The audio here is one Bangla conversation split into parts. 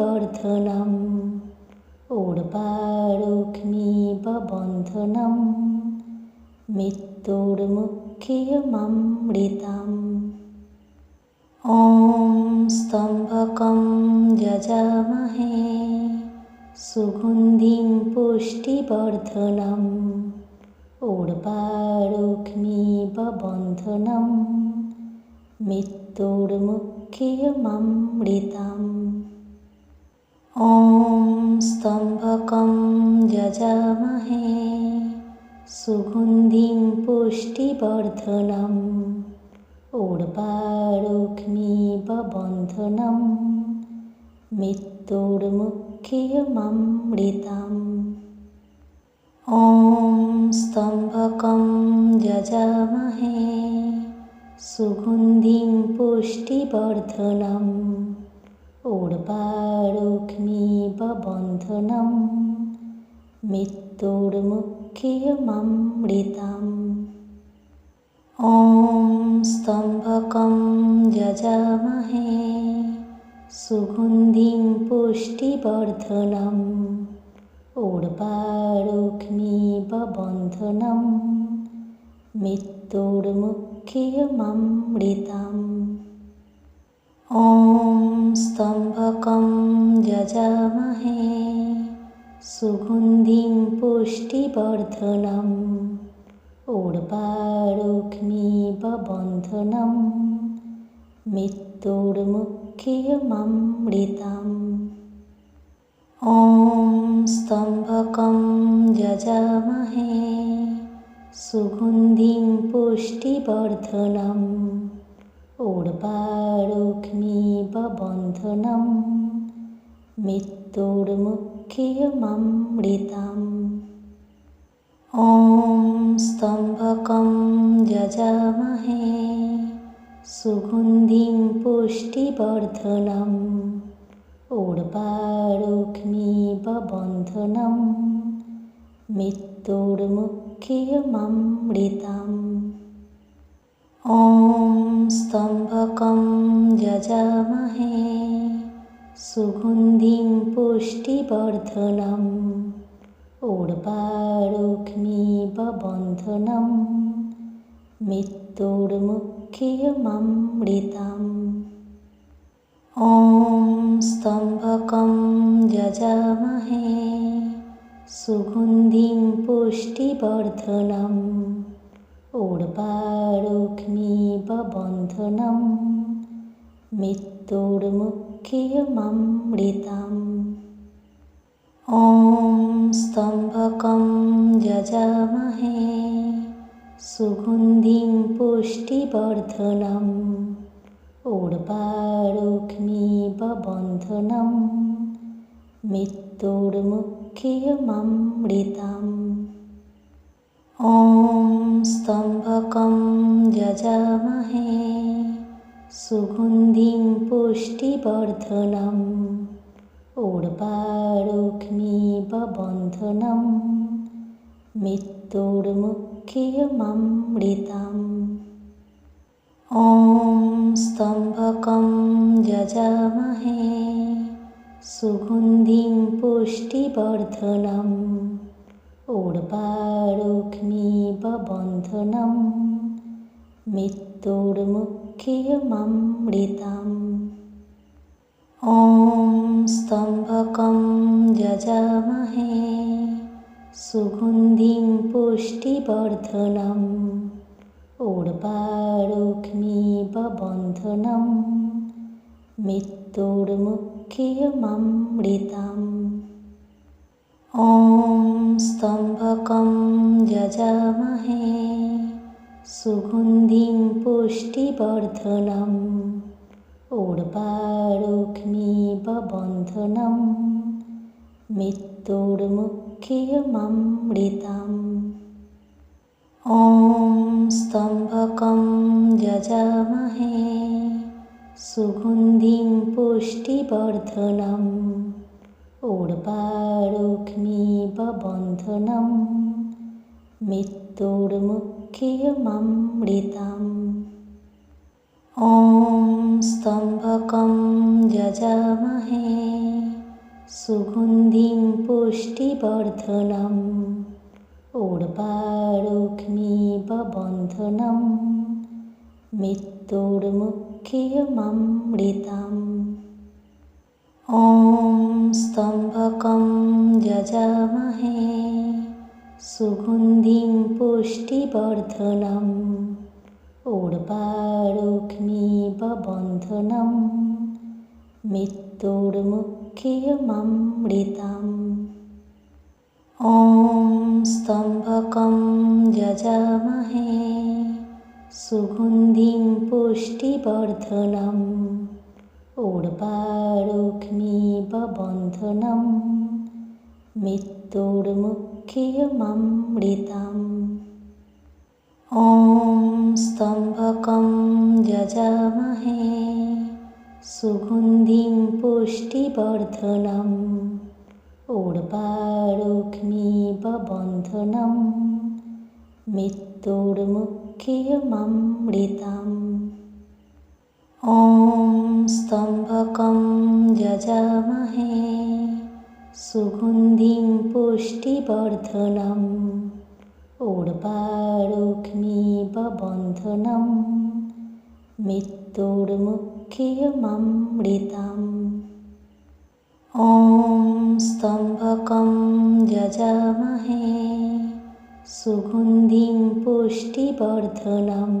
পুষ্টিবর্ধনম ঊর্বারুগ্নিব বন্ধনম মৃত্যুর্মুক্ষীয়মৃতাম ॐ स्तम्भकं যজামহে সুগন্ধিং পুষ্টিবর্ধনম ঊর্বারুগ্নিব বন্ধনম মৃত্যুর্মুক্ষীয়মৃতাম ॐ যজামহে সুগন্ধিং পুষ্টিবর্ধনম ঊর্বারুগ্নিব বন্ধনম মৃত্যুর্মুক্ষীয়মৃতাম ॐ স্তম্ভকं যজামহে সুগন্ধিং পুষ্টিবর্ধনম বন্ধনম মৃত্যুর্মুক্ষীয়মৃতাম ॐ যজামহে সুগন্ধিং পুষ্টিবর্ধনম ঊর্বারুগ্নিব বন্ধনম মৃত্যুর্মুক্ষীয়মৃতাম ॐ যজামহে সুগন্ধিং পুষ্টিবর্ধনম ঊর্বারুগ্নিব বন্ধনম মৃত্যুর্মুক্ষীয়মৃতাম ॐ স্তম্ভকं যজামহে সুগন্ধিং পুষ্টিবর্ধনম ঊর্বারুগ্নিব বন্ধনম মৃত্যুর্মুক্ষীয়মৃতাম ॐ স্তম্ভকं যজামহে সুগন্ধিং পুষ্টিবর্ধনম ঊর্বারুগ্নিব বন্ধনম মৃত্যুর্মুক্ষীয়মৃতাম ॐ যজামহে সুগন্ধিং পুষ্টিবর্ধনম ঊর্বারুগ্নিব বন্ধনম মৃত্যুর্মুক্ষীয়মৃতাম ॐ স্তম্ভকं যজামহে সুগন্ধিং পুষ্টিবর্ধনম ঊর্বারুগ্নিব বন্ধনম মৃত্যুর্মুক্ষীয়মৃতাম ॐ স্তম্ভকं যজামহে সুগন্ধিং পুষ্টিবর্ধনম ঊর্বারুগ্নিব বন্ধনম মৃত্যুর্মুক্ষীয়মৃতাম ॐ যজামহে সুগন্ধিং পুষ্টিবর্ধনম ঊর্বারুগ্নিব বন্ধনম মৃত্যুর্মুক্ষীয়মৃতাম ॐ স্তম্ভকं যজামহে সুগন্ধিং পুষ্টিবর্ধনম বন্ধনম মৃত্যুর্মুক্ষীয়মৃতাম ॐ স্তম্ভকं যজামহে সুগন্ধিং পুষ্টিবর্ধনম ঊর্বারুগ্নিব বন্ধনম মৃত্যুর্মুক্ষীয়মৃতাম ॐ स्तम्भकं यजामहे सुगन्धिं पुष्टिवर्धनम् उर्वारुक्मिबन्धनं मृत्युर्मुख्यममृतम् ॐ स्तम्भकं यजामहे सुगन्धिं पुष्टिवर्धनम् উর্বারুগ্নিব বন্ধনম মৃত্যুর্মুক্ষীয়মৃতাম ॐ স্তম্ভকं যজামহে সুগন্ধিং পুষ্টিবর্ধনম উর্বারুগ্নিব বন্ধনম মৃত্যুর্মুক্ষীয়মৃতাম ॐ स्तम्भकं यजामहे सुगन्धिं पुष्टिवर्धनम् उर्वारुग्निव बन्धनं मृत्युर्मुख्यममृताम् ॐ स्तम्भकं यजामहे सुगन्धिं पुष्टिवर्धनम् উর্বারুগ্নিব বন্ধনম মৃত্যুর্মুক্ষীয়মৃতাম ॐ স্তম্ভকं যজামহে সুগন্ধিং পুষ্টিবর্ধনম উর্বারুগ্নিব বন্ধনম মৃত্যুর্মুক্ষীয়মৃতাম ॐ स्तम्भकं यजामहे सुगन्धिं पुष्टिवर्धनम् उर्वारुग्निव बन्धनं मृत्युर्मुख्यममृताम् ॐ स्तम्भकं यजामहे सुगन्धिं पुष्टिवर्धनम्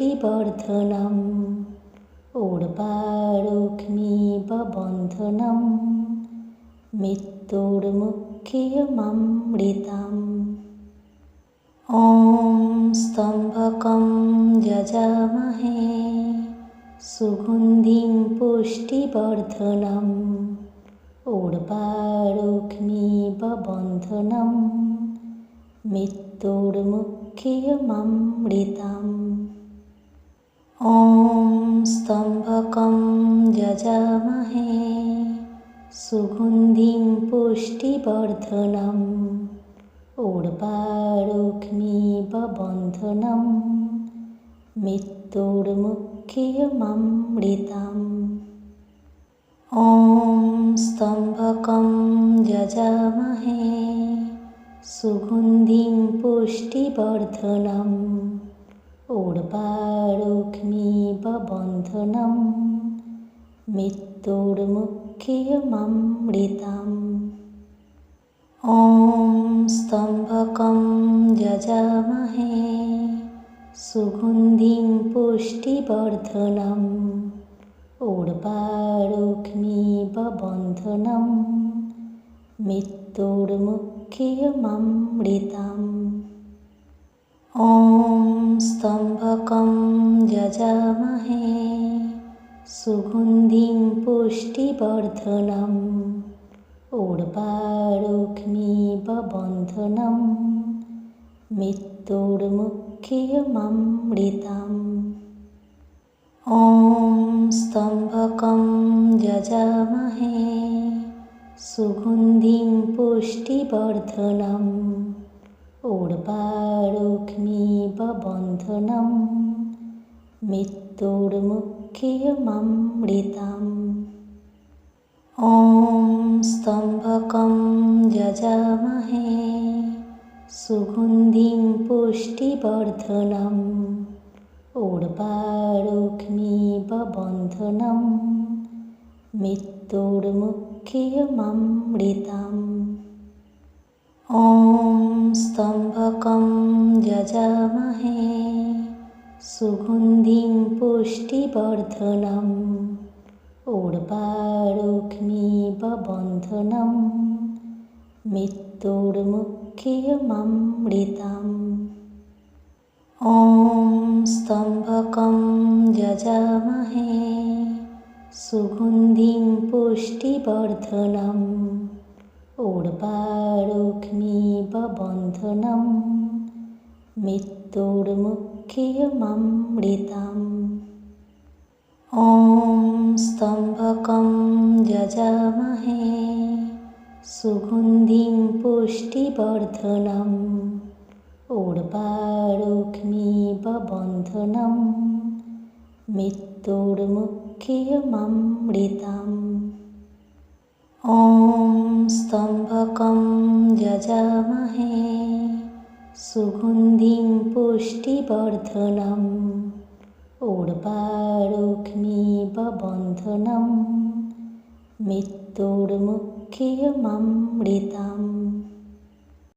পুষ্টিবর্ধনম উর্বারুগ্নিব বন্ধনম মৃত্যুর্মুক্ষীয়মৃতাম ॐ स्तम्भकं यजामहे सुगन्धिं पुष्टिवर्धनम् उर्वारुग्निव बन्धनं मृत्युर्मुख्यममृताम् ॐ स्तम्भकं यजामहे सुगन्धिं पुष्टिवर्धनम् উর্বারুগ্নিব বন্ধনম মৃত্যুর্মুক্ষীয়মৃতাম ॐ স্তম্ভকं যজামহে সুগন্ধিং পুষ্টিবর্ধনম উর্বারুগ্নিব বন্ধনম মৃত্যুর্মুক্ষীয়মৃতাম ॐ स्तम्भकं यजामहे सुगन्धिं पुष्टिवर्धनम् उर्वारुग्निव बन्धनं मृत्युर्मुख्यममृताम् ॐ स्तम्भकं यजामहे सुगन्धिं पुष्टिवर्धनम् উর্বারুগ্নিব বন্ধনম মৃত্যুর্মুক্ষীয়মৃতাম ॐ স্তম্ভকं যজামহে সুগন্ধিং পুষ্টিবর্ধনম উর্বারুগ্নিব বন্ধনম মৃত্যুর্মুক্ষীয়মৃতাম ॐ स्तम्भकं यजामहे सुगन्धिं पुष्टिवर्धनम् उर्वारुग्निव बन्धनं मृत्युर्मुख्यममृताम् ॐ स्तम्भकं यजामहे सुगन्धिं पुष्टिवर्धनम् ओर्वारुक्मिबन्धनं मृत्युर्मुख्यममृतम् ॐ स्तम्भकं यजामहे सुगन्धिं पुष्टिवर्धनम् उर्वारुक्मिव बन्धनं मृत्युर्मुख्यममृतम् ॐ स्तम्भकं यजामहे सुगन्धिं पुष्टिवर्धनम् उर्वारुक्मिव बन्धनं मृत्युर्मुख्यममृतम् সুগন্ধিং পুষ্টিবর্ধনম। উর্বারুগ্মি বন্ধনম মৃত্যুর্মুখ্যমৃতাম